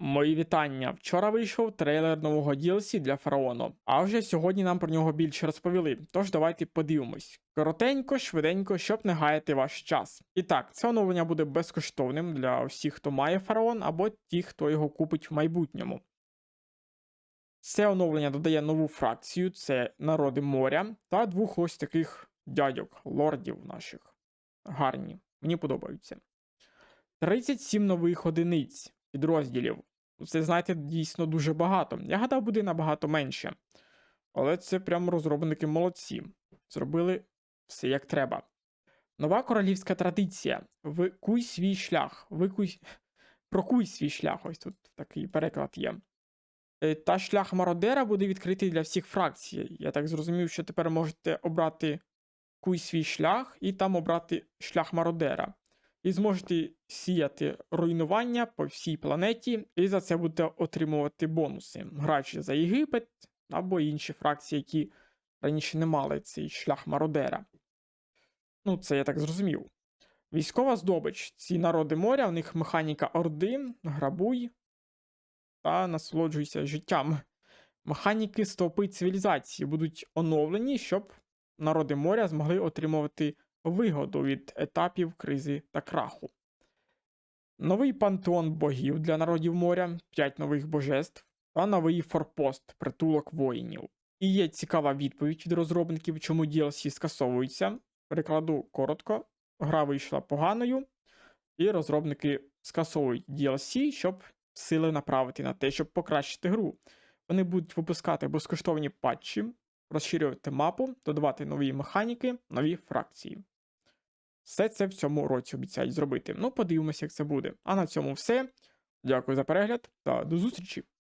Мої вітання. Вчора вийшов трейлер нового DLC для фараону, а вже сьогодні нам про нього більше розповіли. Тож давайте подивимось. Коротенько, швиденько, щоб не гаяти ваш час. І так, це оновлення буде безкоштовним для всіх, хто має фараон, або ті, хто його купить в майбутньому. Це оновлення додає нову фракцію, це народи моря, та двох ось таких дядьок, лордів наших. Гарні, мені подобаються. 37 нових одиниць підрозділів. Це, знаєте, дійсно дуже багато. Я гадав, буде набагато менше. Але це прям розробники молодці. Зробили все як треба. Нова королівська традиція. Викуй свій шлях. Викуй... Прокуй свій шлях. Ось тут такий переклад є. Е, Та шлях мародера буде відкритий для всіх фракцій. Я так зрозумів, що тепер можете обрати куй свій шлях і там обрати шлях мародера і зможете сіяти руйнування по всій планеті, і за це будете отримувати бонуси, граючи за Єгипет або інші фракції, які раніше не мали цей шлях мародера. Ну, це я так зрозумів. Військова здобич. Ці народи моря, у них механіка орди, грабуй та насолоджуйся життям. Механіки стовпи цивілізації будуть оновлені, щоб народи моря змогли отримувати вигоду від етапів кризи та краху. Новий пантеон богів для народів моря, 5 нових божеств та новий форпост притулок воїнів. І є цікава відповідь від розробників, чому DLC скасовуються. Перекладу коротко. Гра вийшла поганою, і розробники скасовують DLC, щоб сили направити на те, щоб покращити гру. Вони будуть випускати безкоштовні патчі, розширювати мапу, додавати нові механіки, нові фракції. Все це в цьому році обіцяють зробити. Ну, подивимося, як це буде. А на цьому все. Дякую за перегляд та до зустрічі!